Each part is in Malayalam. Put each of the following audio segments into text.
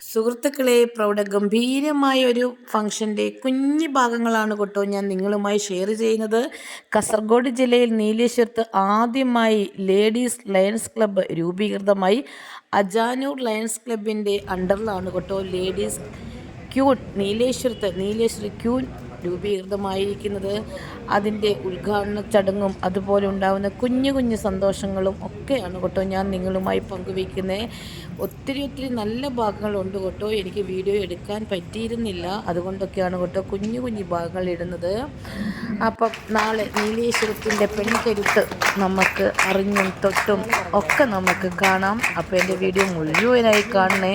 സുഹൃത്തുക്കളെ പ്രൗഢ ഗംഭീരമായ ഒരു ഫംഗ്ഷന്റെ കുഞ്ഞു ഭാഗങ്ങളാണ് കേട്ടോ ഞാൻ നിങ്ങളുമായി ഷെയർ ചെയ്യുന്നത്. കാസർഗോഡ് ജില്ലയിൽ നീലേശ്വരത്ത് ആദ്യമായി ലേഡീസ് ലയൺസ് ക്ലബ്ബ് രൂപീകൃതമായി. അജാനൂർ ലയൺസ് ക്ലബിന്റെ അണ്ടറിലാണ് കേട്ടോ ലേഡീസ് ക്യൂൺ നീലേശ്വരത്ത് നീലേശ്വര ക്യൂൺ രൂപീകൃതമായിരിക്കുന്നത്. അതിന്റെ ഉദ്ഘാടന ചടങ്ങും അതുപോലെ ഉണ്ടാകുന്ന കുഞ്ഞു കുഞ്ഞു സന്തോഷങ്ങളും ഒക്കെയാണ് കേട്ടോ ഞാൻ നിങ്ങളുമായി പങ്കുവയ്ക്കുന്നത്. ഒത്തിരി ഒത്തിരി നല്ല ഭാഗങ്ങളുണ്ട് കേട്ടോ. എനിക്ക് വീഡിയോ എടുക്കാൻ പറ്റിയിരുന്നില്ല. അതുകൊണ്ടൊക്കെയാണ് കേട്ടോ കുഞ്ഞു കുഞ്ഞു ഭാഗങ്ങൾ ഇടുന്നത്. അപ്പം നാളെ നീലേശ്വരത്തിന്റെ പെൺകരുത്ത് നമുക്ക് അറിഞ്ഞും തൊട്ടും ഒക്കെ നമുക്ക് കാണാം. അപ്പോൾ എന്റെ വീഡിയോ മുഴുവനായി കാണണേ.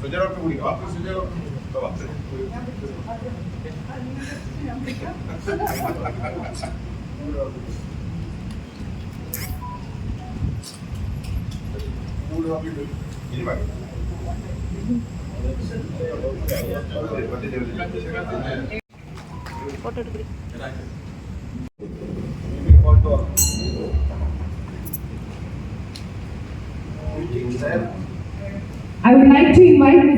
సుజరాపు గుడి సుజరాపు I would like to invite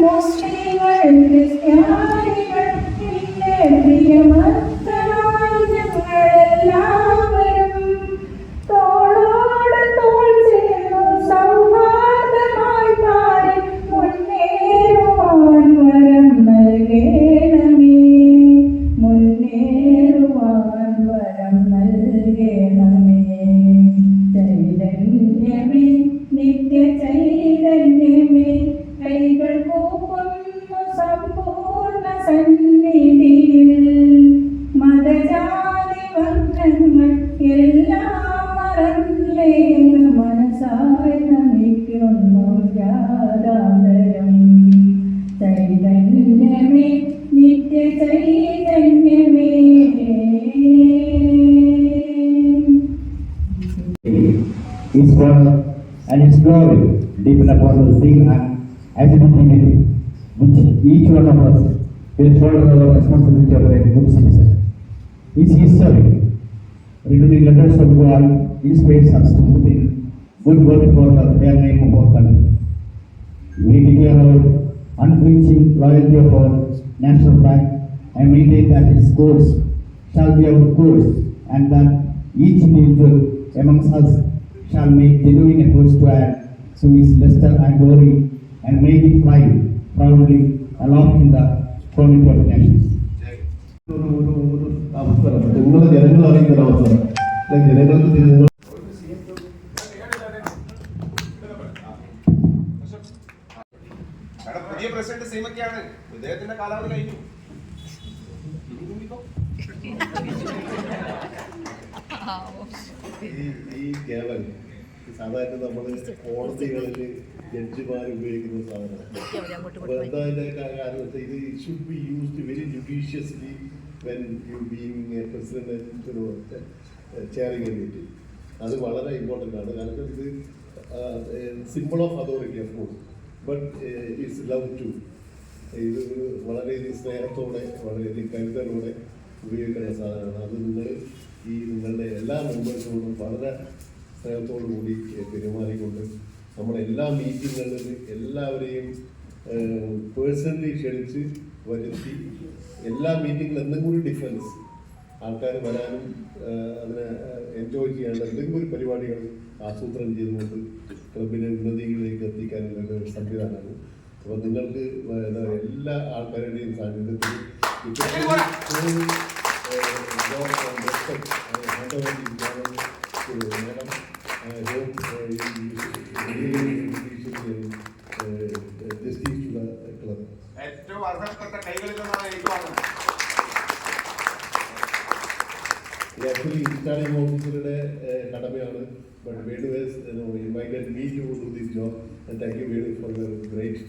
most famous is deepen upon the zeal and acidity which each one of us will shoulder our responsibility of a good citizen. His history, written in letters of God, inspires us to put in good work for the fair name of our country. We declare our unflinching loyalty of our national flag and maintain that its course shall be our course and that each individual amongst us shall make genuine efforts to add to his luster and glory and make it fly proudly aloft in the community of nations. ഒരു ഒരു ഒരു അവസരം നിങ്ങളെ ജനങ്ങൾ അറിയുന്ന ഒരു അവസരം അല്ലെങ്കിൽ ജനങ്ങൾക്ക് നിങ്ങൾ പുതിയ പ്രസിഡന്റ് സീമയ്ക്കാണ് ഇദ്ദേഹത്തിന്റെ കാലാവധി കഴിഞ്ഞു ഇനി തുമ്പിക്കോ. ഈ ഈ കേവൽ സാധാരണ നമ്മൾ കോടതികളിൽ ജഡ്ജിമാർ ഉപയോഗിക്കുന്ന സാധനമാണ്. അപ്പൊ എന്താ അതിന്റെ കാരണം ഇത് should be used very judiciously when you being president chairing a meeting അത് വളരെ ഇമ്പോർട്ടന്റ് ആണ്. കാരണം ഇത് symbol of authority of course but it's love to ഇത് വളരെയധികം സ്നേഹത്തോടെ വളരെയധികം കരുതലോടെ ഉപയോഗിക്കേണ്ട സാധനമാണ്. അത് നിങ്ങൾ ഈ നിങ്ങളുടെ എല്ലാ മെമ്പേഴ്സിനോടും വളരെ സ്നേഹത്തോടു കൂടി പെരുമാറിക്കൊണ്ട് നമ്മുടെ എല്ലാ മീറ്റിങ്ങുകളിലും എല്ലാവരെയും പേഴ്സണലി ക്ഷണിച്ച് വരുത്തി എല്ലാ മീറ്റിങ്ങിലും എന്തെങ്കിലും ഒരു ഡിഫറൻസ്. ആൾക്കാർ വരാനും അതിനെ എൻജോയ് ചെയ്യാനുള്ള എന്തെങ്കിലും ഒരു പരിപാടികൾ ആസൂത്രണം ചെയ്തുകൊണ്ട് ക്ലബിനെ ഉന്നതിയിലേക്ക് എത്തിക്കാനുള്ള ഒരു സംവിധാനമാണ്. അപ്പോൾ നിങ്ങൾക്ക് എല്ലാ ആൾക്കാരുടെയും സാന്നിധ്യത്തിൽ ഏറ്റവും അർഹപ്പെട്ട കൈകളിൽ നിന്നാണ് എനിക്ക് ഇത് ആക്ച്വലി ഇൻസ്റ്റാളിംഗ് ഓഫീസറുടെ കടമയാണ് but Venu has invited me to do this job thank you Venu for your great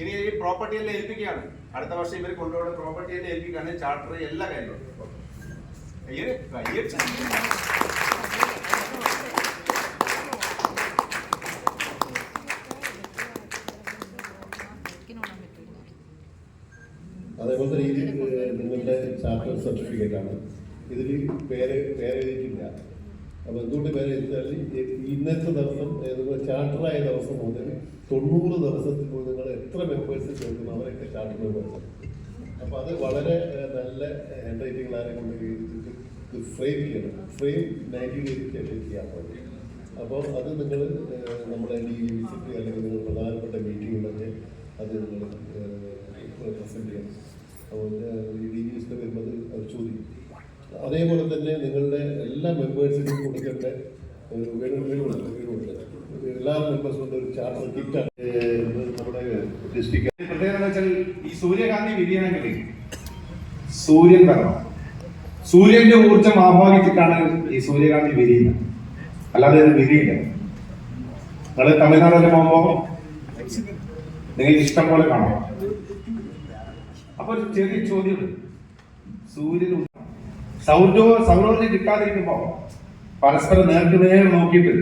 ഇനി ഈ പ്രോപ്പർട്ടി എല്ലാം ഏൽപ്പിക്കുകയാണ്. അടുത്ത വർഷം ഇവർ കൊണ്ടുപോകുന്ന പ്രോപ്പർട്ടി എല്ലാം ഏൽപ്പിക്കുകയാണ് ചാർട്ടർ എല്ലാ കാര്യങ്ങളും. അതേപോലത്തെ രീതിയിൽ നിങ്ങളുടെ ചാർട്ടർ സർട്ടിഫിക്കറ്റ് ആണ്. ഇതിൽ പേര് പേര് എഴുതിയിട്ടില്ല. അപ്പോൾ എന്തുകൊണ്ട് പേര് എഴുതിയാൽ ഇന്നത്തെ ദിവസം ചാർട്ടറായ ദിവസം മുതൽ തൊണ്ണൂറ് ദിവസത്തിൽ നിങ്ങൾ എത്ര മെമ്പേഴ്സ് ചേർക്കുന്നു അവരൊക്കെ ചാർട്ടർ മെമ്പേഴ്സ് അപ്പോൾ അത് വളരെ നല്ല ഹാൻഡ് റൈറ്റിംഗിലാരെ കൊണ്ട് എഴുതിയിട്ട് ഇത് ഫ്രെയിം ചെയ്യണം. ഫ്രെയിം നയന്റീൻ ശേഷം ചെയ്യാൻ പറ്റും അപ്പോൾ അത് നിങ്ങൾ നമ്മുടെ ഡി വിസിറ്റ് അല്ലെങ്കിൽ നിങ്ങൾ പ്രധാനപ്പെട്ട മീറ്റിങ്ങിലൊക്കെ അത് നിങ്ങൾ ഡി വിസിറ്റ് വരുമ്പോൾ അവർ ചോദിക്കും. അതേപോലെ തന്നെ നിങ്ങളുടെ എല്ലാ മെമ്പേഴ്സിനും കൊടുക്കേണ്ട ഒരു വേണുണ്ട് എല്ലാ മെമ്പേഴ്സും ഒരു ചാർട്ടർ കിറ്റാണ് നമ്മുടെ ഡിസ്ട്രിക്ട് പ്രത്യേകത വെച്ചാൽ ഈ സൂര്യകാന്തി വിരിയണമെങ്കിൽ സൂര്യൻ വരണം. സൂര്യന്റെ ഊർജം ആഹ്വാനിച്ചിട്ടാണ് ഈ സൂര്യകാന്തി വിരിയുന്നത് അല്ലാതെ ഇത് വിരിയില്ല നിങ്ങൾ തമിഴ്നാട്ടിൽ പോകുമ്പോ നിങ്ങൾക്ക് ഇഷ്ടം പോലെ കാണാം. അപ്പൊ ഒരു ചെറിയ ചോദ്യം സൂര്യന് സൗരോ സൗരോർജം കിട്ടാതിരിക്കുമ്പോ പരസ്പരം നേർക്ക് നേർ നോക്കിയിട്ട്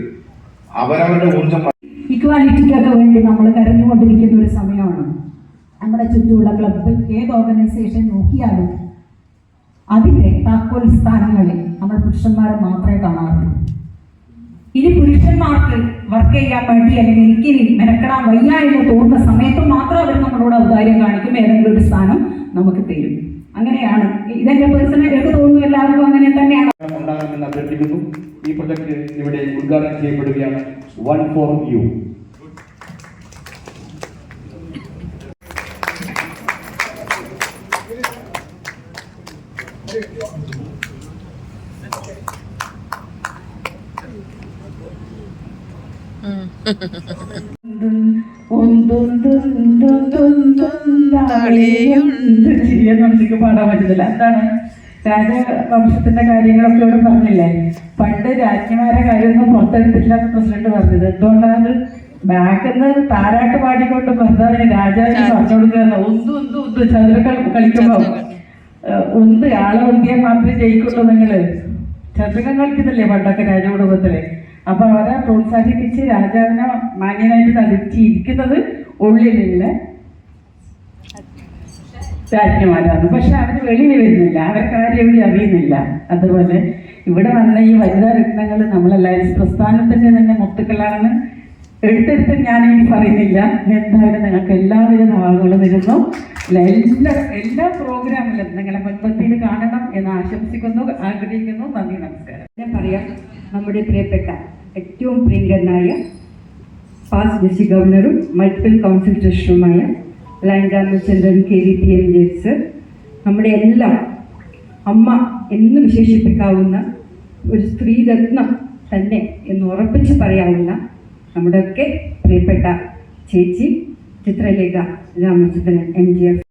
അവരവരുടെ ഊർജം ഇക്വാലിറ്റിക്കൊക്കെ വേണ്ടി നമ്മൾ കരഞ്ഞുകൊണ്ടിരിക്കുന്ന ഒരു സമയമാണ്. നമ്മുടെ ചുറ്റുമുള്ള ക്ലബ്ബ് ഏത് ഓർഗനൈസേഷൻ നോക്കിയാലും അതിന്റെ താക്കോൽ സ്ഥാനങ്ങളിൽ നമ്മൾ പുരുഷന്മാരെ മാത്രമേ കാണാറുള്ളൂ. ഇനി പുരുഷന്മാർക്ക് വർക്ക് ചെയ്യാൻ വേണ്ടി അല്ലെങ്കിൽ എനിക്ക് മെനക്കെടാൻ വയ്യ എന്ന് തോന്നുന്ന സമയത്ത് നമ്മളോട് ഔദാര്യം കാണിക്കും ഏതെങ്കിലും ഒരു സ്ഥാനം നമുക്ക് തരും. അങ്ങനെയാണ്. ഇതെന്റെ പേഴ്സണൽ എനിക്ക് തോന്നുന്നു എല്ലാവർക്കും അങ്ങനെ തന്നെയാണ്. ഉണ്ടാകണമെന്ന് അഭ്യർത്ഥിക്കുന്നു. ഈ പ്രൊജക്ട് ഇവിടെ ഉദ്ഘാടനം ചെയ്യപ്പെടുകയാണ്. വൺ ഫോർ യു പാടാൻ പറ്റുന്നില്ല എന്താണ്? രാജവംശത്തിന്റെ കാര്യങ്ങളൊക്കെ ഇവിടെ പറഞ്ഞില്ലേ? പണ്ട് രാജ്ഞിമാരെ കാര്യമൊന്നും പുറത്തെടുത്തില്ല എന്ന് പ്രസിഡന്റ് പറഞ്ഞത്. എന്തുകൊണ്ടാണ് ബാക്കിന്ന് താരാട്ട് പാടിക്കൊണ്ട് ഭർത്താവിന് രാജാവിന് പറഞ്ഞു കൊടുക്കുക ഒന്ന് ഒന്ന് ഒന്നും ചതുര കളിക്കുമ്പോ ഒന്ന് ആളെ ഒന്നിയെ മാത്രമേ ജയിക്കുള്ളൂ നിങ്ങൾ. ചതുരകം കളിക്കുന്നില്ലേ പണ്ടൊക്കെ രാജകുടുംബത്തിൽ? അപ്പൊ അവരെ പ്രോത്സാഹിപ്പിച്ച് രാജാവിനെ മാന്യനായിട്ട് നടിച്ചിരിക്കുന്നത് ഉള്ളിലുള്ള രാജ്ഞിമാരാണ്. പക്ഷെ അവർ വെളിയിൽ വരുന്നില്ല. അവരെ കാര്യം എവിടെ അറിയുന്നില്ല. അതുപോലെ ഇവിടെ വന്ന ഈ വനിതാ രത്നങ്ങൾ നമ്മളെല്ലാവരും പ്രസ്ഥാനത്തിന്റെ തന്നെ മുത്തുക്കളാണെന്ന് ഞാൻ ഇനി പറയുന്നില്ല. എന്തായാലും നിങ്ങൾക്ക് എല്ലാവിധ ഭാഗങ്ങളും വരുന്നു. എല്ലാ എല്ലാ പ്രോഗ്രാമിലും നിങ്ങളെ മുൻപന്തിയിൽ കാണണം എന്ന് ആശംസിക്കുന്നു ആഗ്രഹിക്കുന്നു. നന്ദി നമസ്കാരം. ഞാൻ പറയാം നമ്മുടെ പ്രിയപ്പെട്ട ഏറ്റവും പ്രിയങ്കരനായ പാസ് ഡിസ്ട്രിക്ട് ഗവർണറും multiple council ട്രഷറുമായ lion Ramachandran K V P M ജെസ് നമ്മുടെ എല്ലാം അമ്മ എന്ന് വിശേഷിപ്പിക്കാവുന്ന ഒരു സ്ത്രീരത്നം തന്നെ എന്ന് ഉറപ്പിച്ച് പറയാവുന്ന നമ്മുടെയൊക്കെ പ്രിയപ്പെട്ട ചേച്ചി Chitralekha Ramachandran M J F